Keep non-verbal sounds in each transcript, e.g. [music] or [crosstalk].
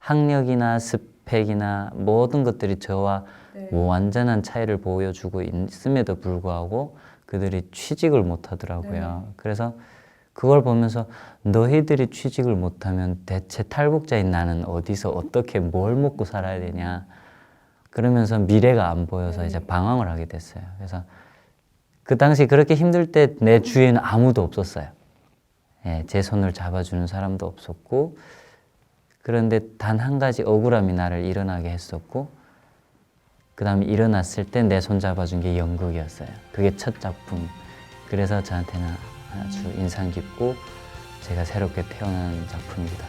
학력이나 스펙이나 모든 것들이 저와 네. 뭐 완전한 차이를 보여주고 있음에도 불구하고 그들이 취직을 못 하더라고요. 그래서 그걸 보면서 너희들이 취직을 못하면 대체 탈북자인 나는 어디서 어떻게 뭘 먹고 살아야 되냐 그러면서 미래가 안 보여서 네. 이제 방황을 하게 됐어요. 그래서 그 당시 그렇게 힘들 때 내 주위에는 아무도 없었어요. 예, 제 손을 잡아주는 사람도 없었고 그런데 단 한 가지 억울함이 나를 일어나게 했었고 그 다음에 일어났을 때 내 손 잡아준 게 연극이었어요. 그게 첫 작품. 그래서 저한테는 아주 인상 깊고 제가 새롭게 태어난 작품이기도.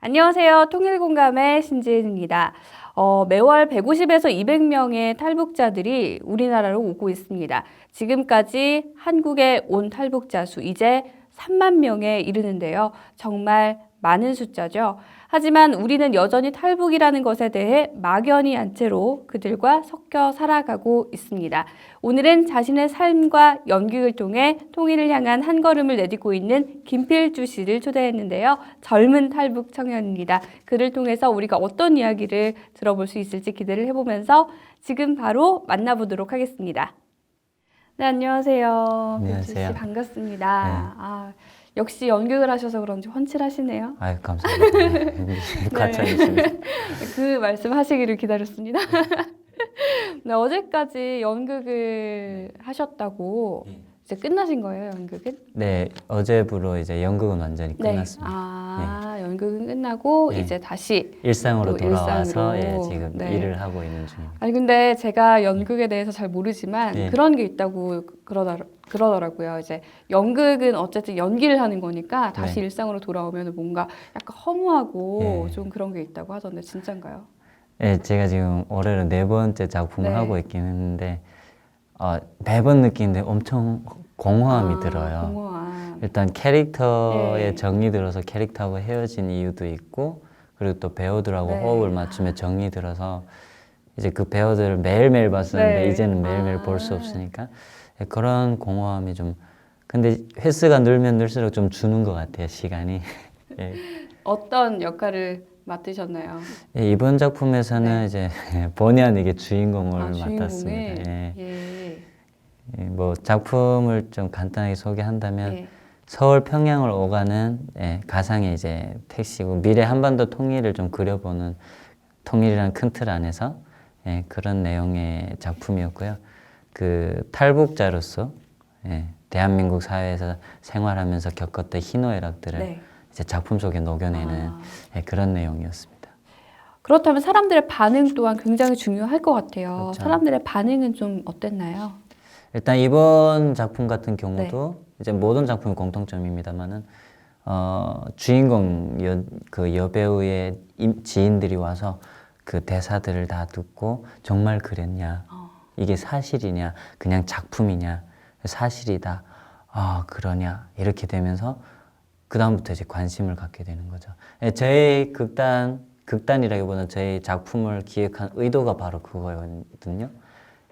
안녕하세요. 통일공감의 신지은입니다. 어, 매월 150에서 200명의 탈북자들이 우리나라로 오고 있습니다. 지금까지 한국에 온 탈북자 수 이제 3만 명에 이르는데요. 정말 많은 숫자죠. 하지만 우리는 여전히 탈북이라는 것에 대해 막연히 한 채로 그들과 섞여 살아가고 있습니다. 오늘은 자신의 삶과 연극을 통해 통일을 향한 한 걸음을 내딛고 있는 김필주 씨를 초대했는데요. 젊은 탈북 청년입니다. 그를 통해서 우리가 어떤 이야기를 들어볼 수 있을지 기대를 해보면서 지금 바로 만나보도록 하겠습니다. 네, 안녕하세요. 안녕하세요. 씨 반갑습니다. 네. 아, 역시 연극을 하셔서 그런지 훤칠하시네요. 아유 감사합니다. [laughs] 네. 과찬이십니다. [laughs] 그 말씀 하시기를 기다렸습니다. [laughs] 네, 어제까지 연극을 하셨다고 네. 이제 끝나신 거예요, 연극은? 네 어제부로 이제 연극은 완전히 끝났습니다. 아, 연극은 끝나고 네. 이제 다시 일상으로 또 돌아와서 일상으로. 예, 지금 네. 일을 하고 있는 중입니다. 아니 근데 제가 연극에 대해서 잘 모르지만 네. 그런 게 있다고 그러더, 그러더라고요. 이제 연극은 어쨌든 연기를 하는 거니까 다시 네. 일상으로 돌아오면 뭔가 약간 허무하고 네. 좀 그런 게 있다고 하던데 진짠가요? 예, 제가 지금 올해로 네 번째 작품을 네. 하고 있긴 했는데 어, 매번 느끼는데 엄청 공허함이 아, 들어요. 공허함. 일단 캐릭터에 네. 정이 들어서 캐릭터하고 헤어진 이유도 있고 그리고 또 배우들하고 네. 호흡을 맞추며 정이 들어서 이제 그 배우들을 매일매일 봤었는데 네. 이제는 매일매일 아. 볼수 없으니까 예, 그런 공허함이 좀 근데 횟수가 늘면 늘수록 좀 주는 것 같아요 시간이 [laughs] 예. 어떤 역할을 맡으셨나요? 예, 이번 작품에서는 네. 이제 [laughs] 본의 아니게 주인공을 아? 맡았습니다. 예. 예. 예, 뭐 작품을 좀 간단하게 소개한다면 예. 서울 평양을 오가는 예, 가상의 이제 택시고 미래 한반도 통일을 좀 그려보는 통일이라는 큰 틀 안에서 예, 그런 내용의 작품이었고요. 그 탈북자로서 예, 대한민국 사회에서 생활하면서 겪었던 희노애락들을 네. 이제 작품 속에 녹여내는 아. 예, 그런 내용이었습니다. 그렇다면 사람들의 반응 또한 굉장히 중요할 것 같아요. 그렇죠. 사람들의 반응은 좀 어땠나요? 일단 이번 작품 같은 경우도 이제 모든 작품의 공통점입니다만은 어, 주인공 여, 그 여배우의 임- 지인들이 와서 그 대사들을 다 듣고 정말 그랬냐 어. 이게 사실이냐 그냥 작품이냐 사실이다 아 그러냐 이렇게 되면서 그 다음부터 이제 관심을 갖게 되는 거죠. 예, 저의 극단 극단이라기보다는 저의 작품을 기획한 의도가 바로 그거였거든요.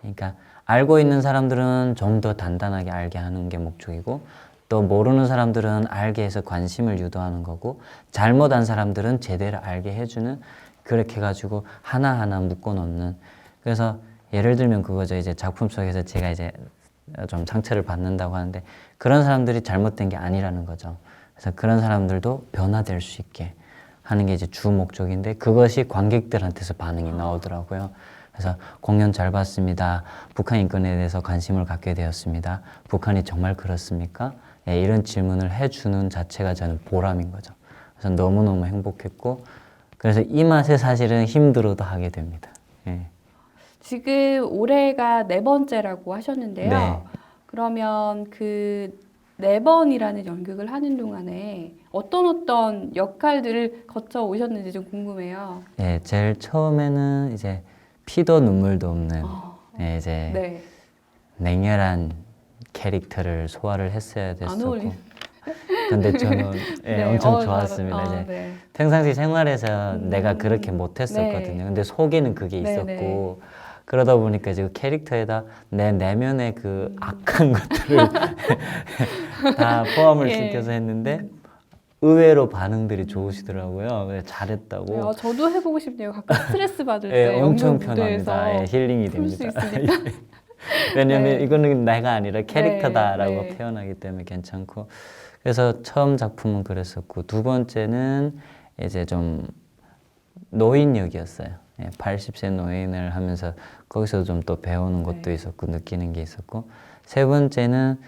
그러니까 알고 있는 사람들은 좀 더 단단하게 알게 하는 게 목적이고 또 모르는 사람들은 알게 해서 관심을 유도하는 거고 잘못한 사람들은 제대로 알게 해주는 그렇게 해가지고 하나하나 묶어놓는 그래서 예를 들면 그거죠 이제 작품 속에서 제가 이제 좀 상처를 받는다고 하는데 그런 사람들이 잘못된 게 아니라는 거죠 그래서 그런 사람들도 변화될 수 있게 하는 게 이제 주 목적인데 그것이 관객들한테서 반응이 나오더라고요. 그래서 공연 잘 봤습니다. 북한 인권에 대해서 관심을 갖게 되었습니다. 북한이 정말 그렇습니까? 예, 이런 질문을 해주는 자체가 저는 보람인 거죠. 그래서 너무너무 행복했고 그래서 이 맛에 사실은 힘들어도 하게 됩니다. 예. 지금 올해가 네 번째라고 하셨는데요. 네. 그러면 그 네 번이라는 연극을 하는 동안에 어떤 어떤 역할들을 거쳐 오셨는지 좀 궁금해요. 예, 제일 처음에는 이제 피도 눈물도 없는 어, 예, 이제 네. 냉혈한 캐릭터를 소화를 했어야 안 됐었고 어울리. 근데 저는 예, [laughs] 네, 엄청 어, 좋았습니다. 아, 이제 네. 평상시 생활에서 음. 내가 그렇게 못했었거든요. 네. 근데 속에는 그게 네, 있었고 네. 그러다 보니까 이제 그 캐릭터에다 내 내면의 그 악한 것들을 [laughs] 다 포함을 [laughs] 예. 시켜서 했는데 의외로 반응들이 좋으시더라고요. 잘했다고. 네, 어, 저도 해보고 싶네요. 가끔 스트레스 받을 예, 때 엄청 연극 무대에서 편합니다. 예, 힐링이 풀 됩니다. 있으니까. [laughs] 왜냐면 네. 이거는 내가 아니라 캐릭터다라고 네, 네. 표현하기 때문에 괜찮고 그래서 처음 작품은 그랬었고 두 번째는 이제 좀 노인 역이었어요. 예, 80세 노인을 하면서 거기서 좀 또 배우는 것도 네. 있었고 느끼는 게 있었고 세 번째는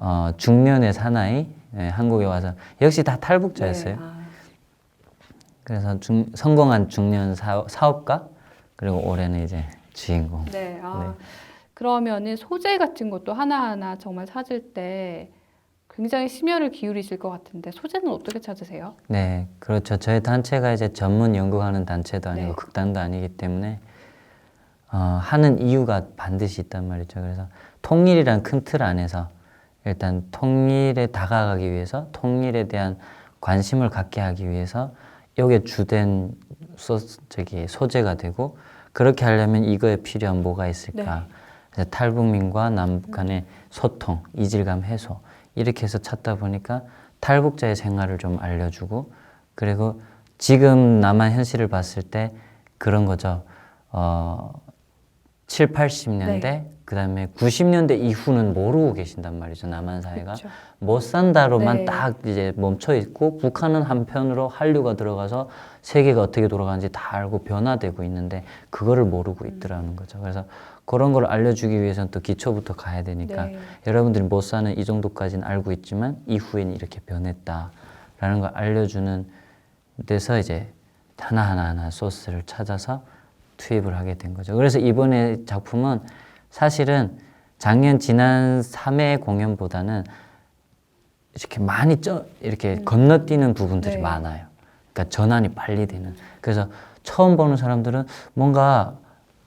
어, 중년의 사나이 예, 한국에 와서 역시 다 탈북자였어요. 네, 아, 그래서 중, 성공한 중년 사, 사업가 그리고 올해는 이제 주인공. 네, 아, 그러면은 소재 같은 것도 하나하나 정말 찾을 때 굉장히 심혈을 기울이실 것 같은데 소재는 어떻게 찾으세요? 네, 그렇죠. 저희 단체가 이제 전문 연구하는 단체도 아니고 네. 극단도 아니기 때문에 어, 하는 이유가 반드시 있단 말이죠. 그래서 통일이란 큰 틀 안에서 일단 통일에 다가가기 위해서 통일에 대한 관심을 갖게 하기 위해서 이게 주된 소, 저기 소재가 되고 그렇게 하려면 이거에 필요한 뭐가 있을까? 그래서 탈북민과 남북 간의 소통, 이질감 해소 이렇게 해서 찾다 보니까 탈북자의 생활을 좀 알려주고 그리고 지금 남한 현실을 봤을 때 그런 거죠. 어, 7, 80년대 네. 그다음에 90년대 이후는 모르고 계신단 말이죠. 남한 사회가 그렇죠. 못 산다로만 네. 딱 이제 멈춰 있고 북한은 한편으로 한류가 들어가서 세계가 어떻게 돌아가는지 다 알고 변화되고 있는데 그거를 모르고 있더라는 거죠. 그래서 그런 걸 알려주기 위해서는 또 기초부터 가야 되니까 네. 여러분들이 못 사는 이 정도까지는 알고 있지만 이후엔 이렇게 변했다라는 걸 알려주는 데서 이제 하나 하나 하나 소스를 찾아서 투입을 하게 된 거죠. 그래서 이번에 작품은 사실은 작년 지난 3회 공연보다는 이렇게 많이 쪄 이렇게 건너뛰는 부분들이 네. 많아요. 그러니까 전환이 빨리 되는. 그래서 처음 보는 사람들은 뭔가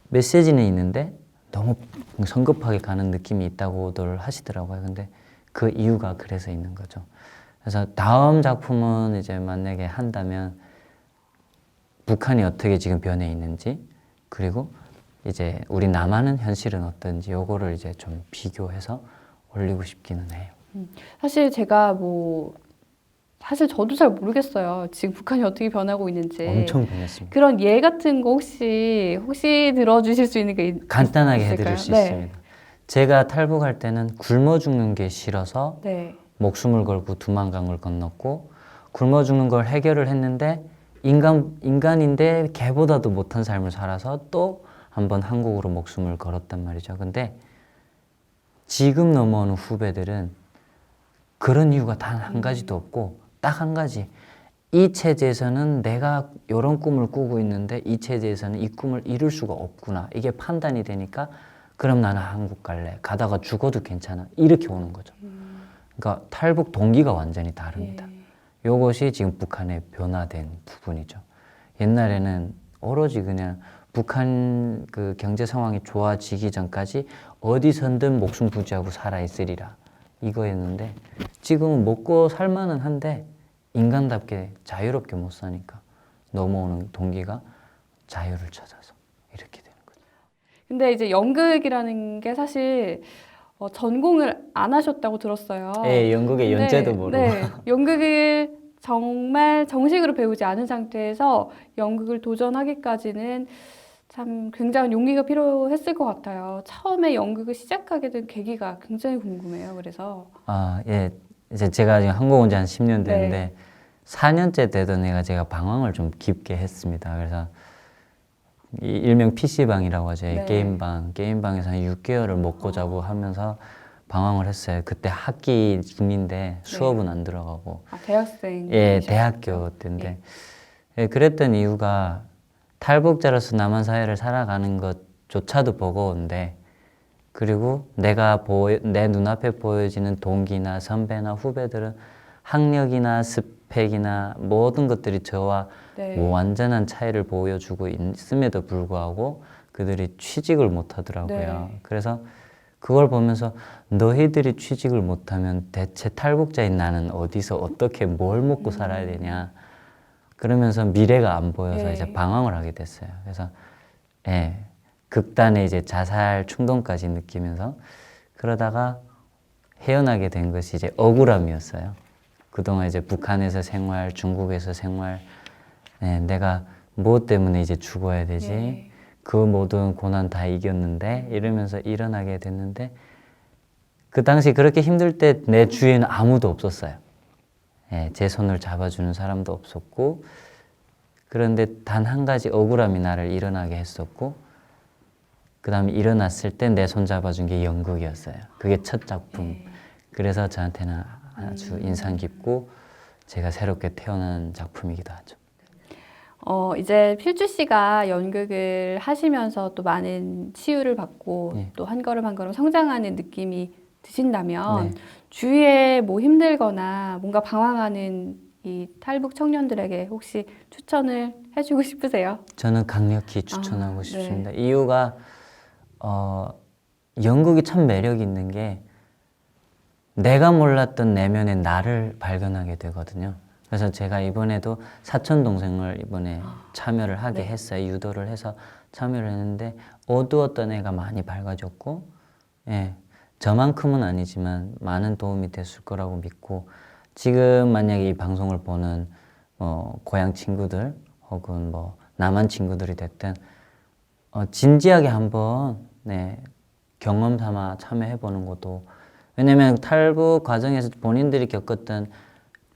메시지는 있는데 너무 성급하게 가는 느낌이 있다고들 하시더라고요. 근데 그 이유가 그래서 있는 거죠. 그래서 다음 작품은 이제 만약에 한다면 북한이 어떻게 지금 변해 있는지 그리고 이제 우리 남한은 현실은 어떤지 요거를 이제 좀 비교해서 올리고 싶기는 해요. 사실 제가 뭐 사실 저도 잘 모르겠어요. 지금 북한이 어떻게 변하고 있는지. 엄청 변했습니다. 그런 예 같은 거 혹시 혹시 들어주실 수 있는 게 있, 간단하게 있을까요? 해드릴 수 네. 있습니다. 제가 탈북할 때는 굶어 죽는 게 싫어서 네. 목숨을 걸고 두만강을 건넜고 굶어 죽는 걸 해결을 했는데 인간 인간인데 개보다도 못한 삶을 살아서 또 한번 한국으로 목숨을 걸었단 말이죠. 근데 지금 넘어오는 후배들은 그런 이유가 단 한 가지도 없고 딱 한 가지. 이 체제에서는 내가 이런 꿈을 꾸고 있는데 이 체제에서는 이 꿈을 이룰 수가 없구나. 이게 판단이 되니까 그럼 나는 한국 갈래. 가다가 죽어도 괜찮아. 이렇게 오는 거죠. 그러니까 탈북 동기가 완전히 다릅니다. 예. 요것이 지금 북한의 변화된 부분이죠. 옛날에는 오로지 그냥 북한 그 경제 상황이 좋아지기 전까지 어디선든 목숨 부지하고 살아 있으리라 이거였는데 지금은 먹고 살만은 한데 인간답게 자유롭게 못 사니까 넘어오는 동기가 자유를 찾아서 이렇게 되는 거죠. 근데 이제 연극이라는 게 사실 어, 전공을 안 하셨다고 들었어요. 예, 네, 연재도 모르고 네, 연극을 정말 정식으로 배우지 않은 상태에서 연극을 도전하기까지는 참 굉장한 용기가 필요했을 것 같아요. 처음에 연극을 시작하게 된 계기가 굉장히 궁금해요. 그래서 아, 예. 이제 제가 지금 한국 온 지 한 10년 됐는데 네. 4년째 되던 애가 제가 방황을 좀 깊게 했습니다. 그래서 이 일명 PC방이라고 하죠. 이 네. 게임방. 게임방에서 한 6개월을 먹고 자고 하면서 방황을 했어요. 그때 학기 중인데 수업은 안 들어가고. 아, 대학생 예. 대학교 때인데. 예, 그랬던 이유가 탈북자로서 남한 사회를 살아가는 것조차도 버거운데 그리고 내가 보여, 내 눈앞에 보여지는 동기나 선배나 후배들은 학력이나 스펙이나 모든 것들이 저와 네. 뭐 완전한 차이를 보여주고 있음에도 불구하고 그들이 취직을 못 하더라고요. 네. 그래서 그걸 보면서 너희들이 취직을 못하면 대체 탈북자인 나는 어디서 어떻게 뭘 먹고 살아야 되냐. 그러면서 미래가 안 보여서 네. 이제 방황을 하게 됐어요. 그래서 예. 극단의 이제 자살 충동까지 느끼면서 그러다가 헤어나게 된 것이 이제 억울함이었어요. 그동안 이제 북한에서 생활, 중국에서 생활, 네, 내가 무엇 때문에 이제 죽어야 되지? 예. 그 모든 고난 다 이겼는데 이러면서 일어나게 됐는데 그 당시 그렇게 힘들 때 내 주위에는 아무도 없었어요. 예, 제 손을 잡아주는 사람도 없었고 그런데 단 한 가지 억울함이 나를 일어나게 했었고 그 다음에 일어났을 때 내 손 잡아준 게 연극이었어요. 그게 첫 작품. 그래서 저한테는 아주 인상 깊고 제가 새롭게 태어난 작품이기도 하죠. 어, 이제 필주 씨가 연극을 하시면서 또 많은 치유를 받고 네. 또 한 걸음 한 걸음 성장하는 느낌이 드신다면 네. 주위에 뭐 힘들거나 뭔가 방황하는 이 탈북 청년들에게 혹시 추천을 해주고 싶으세요? 저는 강력히 추천하고 아, 싶습니다. 이유가 어, 연극이 참 매력 있는 게 내가 몰랐던 내면의 나를 발견하게 되거든요. 그래서 제가 이번에도 사촌 동생을 이번에 참여를 하게 네. 했어요. 유도를 해서 참여를 했는데 어두웠던 애가 많이 밝아졌고, 예, 저만큼은 아니지만 많은 도움이 됐을 거라고 믿고 지금 만약에 이 방송을 보는 뭐 고향 친구들 혹은 뭐 남한 친구들이 됐든 어, 진지하게 한번 네, 경험 삼아 참여해 보는 것도 왜냐면 탈북 과정에서 본인들이 겪었던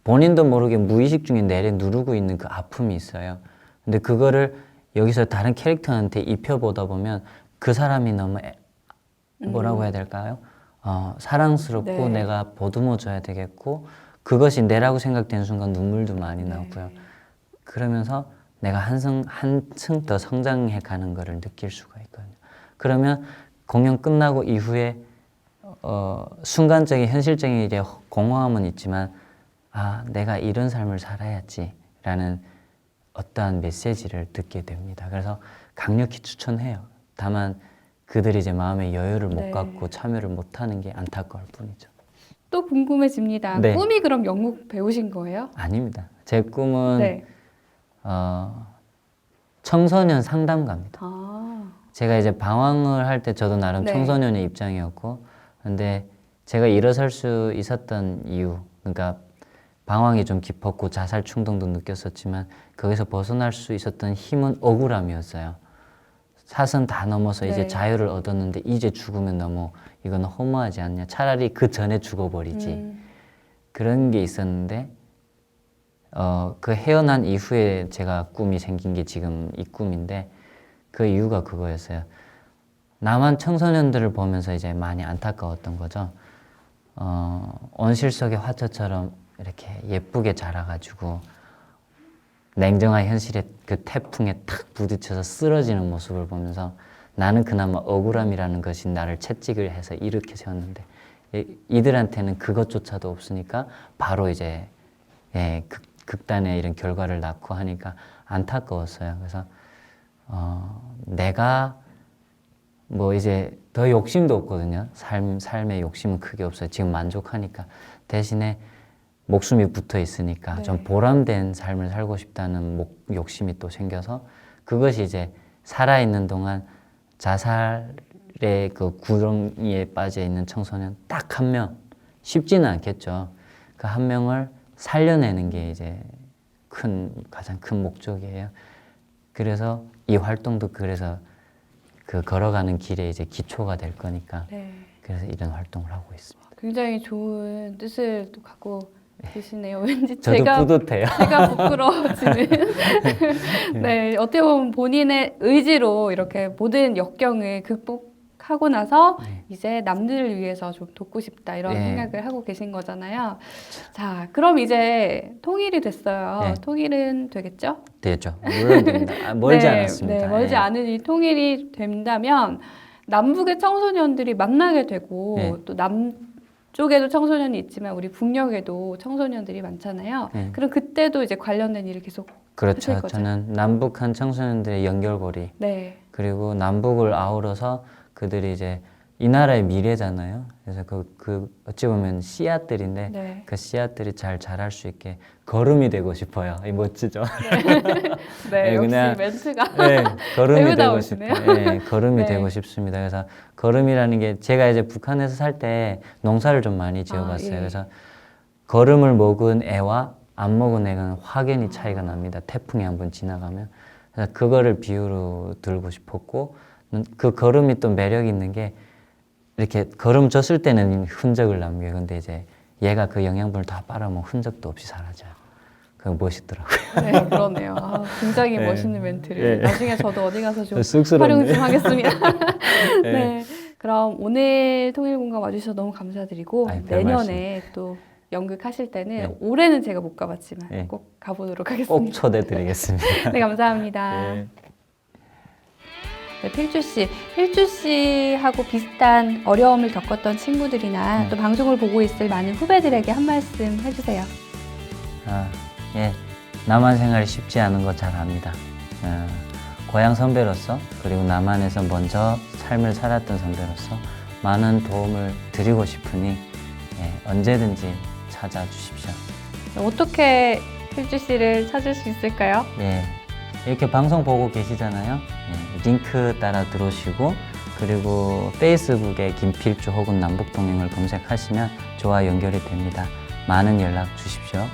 본인도 모르게 무의식 중에 내려 누르고 있는 그 아픔이 있어요. 근데 그거를 여기서 다른 캐릭터한테 입혀보다 보면 그 사람이 너무 애- 뭐라고 해야 될까요? 어, 사랑스럽고 네. 내가 보듬어 줘야 되겠고 그것이 내라고 생각되는 순간 눈물도 많이 나고요. 그러면서 내가 한층 한층 더 성장해 가는 거를 느낄 수가 있거든요. 그러면 공연 끝나고 이후에 어, 순간적인 현실적인 이제 공허함은 있지만 아 내가 이런 삶을 살아야지라는 어떠한 메시지를 듣게 됩니다. 그래서 강력히 추천해요. 다만 그들이 이제 마음의 여유를 못 네. 갖고 참여를 못 하는 게 안타까울 뿐이죠. 또 궁금해집니다. 네. 꿈이 그럼 연극 배우신 거예요? 아닙니다. 제 꿈은 네. 어, 청소년 상담가입니다. 아, 제가 이제 방황을 할 때 저도 나름 네. 청소년의 입장이었고, 근데 제가 일어설 수 있었던 이유, 그러니까 방황이 좀 깊었고 자살 충동도 느꼈었지만 거기서 벗어날 수 있었던 힘은 억울함이었어요. 사선 다 넘어서 네. 이제 자유를 얻었는데 이제 죽으면 너무 이건 허무하지 않냐. 차라리 그 전에 죽어버리지. 음, 그런 게 있었는데 어, 그 헤어난 이후에 제가 꿈이 생긴 게 지금 이 꿈인데 그 이유가 그거였어요. 남한 청소년들을 보면서 이제 많이 안타까웠던 거죠. 어, 온실 속의 화초처럼 이렇게 예쁘게 자라가지고 냉정한 현실의 그 태풍에 탁 부딪혀서 쓰러지는 모습을 보면서 나는 그나마 억울함이라는 것이 나를 채찍을 해서 일으켜 세웠는데 이- 이들한테는 그것조차도 없으니까 바로 이제 예, 극, 극단의 이런 결과를 낳고 하니까 안타까웠어요. 그래서 어, 내가 뭐 이제 더 욕심도 없거든요. 삶 삶의 욕심은 크게 없어요. 지금 만족하니까 대신에 목숨이 붙어 있으니까 네. 좀 보람된 삶을 살고 싶다는 목, 욕심이 또 생겨서 그것이 이제 살아 있는 동안 자살의 그 구렁이에 빠져 있는 청소년 딱 한 명 쉽지는 않겠죠. 그 한 명을 살려내는 게 이제 큰 가장 큰 목적이에요. 그래서 이 활동도 그래서 그 걸어가는 길에 이제 기초가 될 거니까 네. 그래서 이런 활동을 하고 있습니다. 굉장히 좋은 뜻을 또 갖고 계시네요. 왠지 저도 제가 뿌듯해요. 제가 부끄러워지는. [laughs] 네, 어떻게 보면 본인의 의지로 이렇게 모든 역경을 극복하고 나서 이제 남들을 위해서 좀 돕고 싶다 이런 네. 생각을 하고 계신 거잖아요. 자, 그럼 이제 통일이 됐어요. 네. 통일은 되겠죠? 되죠. 물론 됩니다. 아, 멀지 [laughs] 네, 않았습니다. 네, 멀지 예. 않은 이 통일이 된다면 남북의 청소년들이 만나게 되고 네. 또 남 쪽에도 청소년이 있지만 우리 북녘에도 청소년들이 많잖아요. 네. 그럼 그때도 이제 관련된 일이 계속 그렇죠. 저는 남북한 청소년들의 연결고리 네. 그리고 남북을 아우러서 그들이 이제 이 나라의 미래잖아요. 그래서 그, 그 어찌 보면 씨앗들인데 네. 그 씨앗들이 잘 자랄 수 있게 걸음이 되고 싶어요. 이 멋지죠? 네, [laughs] 네, 역시 그냥- 멘트가 네, 걸음이 되고. 싶어요. 네, 걸음이 네. 되고 싶습니다. 그래서 걸음이라는 게 제가 이제 북한에서 살 때 농사를 좀 많이 지어봤어요. 예. 그래서 걸음을 먹은 애와 안 먹은 애는 확연히 차이가 납니다. 태풍이 한 번 지나가면. 그래서 그거를 비유로 들고 싶었고 음, 그 걸음이 또 매력 있는 게 이렇게 걸음 졌을 때는 흔적을 남겨요. 근데 이제 얘가 그 영양분을 다 빨아먹으면 흔적도 없이 사라져요. 그거 멋있더라고요. [laughs] 네, 그러네요. 아, 굉장히 네. 멋있는 멘트를 네. 나중에 저도 어디 가서 좀 쑥스럽네. 활용 좀 하겠습니다. [laughs] [laughs] 네. 네. 그럼 오늘 통일공감 와주셔서 너무 감사드리고 별 내년에 또 연극하실 때는 네. 올해는 제가 못 가봤지만 네. 꼭 가보도록 꼭 하겠습니다. 초대드리겠습니다. 네, 감사합니다. 네. 네, 필주 씨, 필주 씨하고 비슷한 어려움을 겪었던 친구들이나 네. 또 방송을 보고 있을 많은 후배들에게 한 말씀 해주세요. 아, 예. 남한 생활이 쉽지 않은 거 잘 압니다. 어, 고향 선배로서 그리고 남한에서 먼저 삶을 살았던 선배로서 많은 도움을 드리고 싶으니 예, 언제든지 찾아주십시오. 어떻게 필주 씨를 찾을 수 있을까요? 예, 이렇게 방송 보고 계시잖아요. 예, 링크 따라 들어오시고 그리고 페이스북에 김필주 혹은 남북동행을 검색하시면 저와 연결이 됩니다. 많은 연락 주십시오.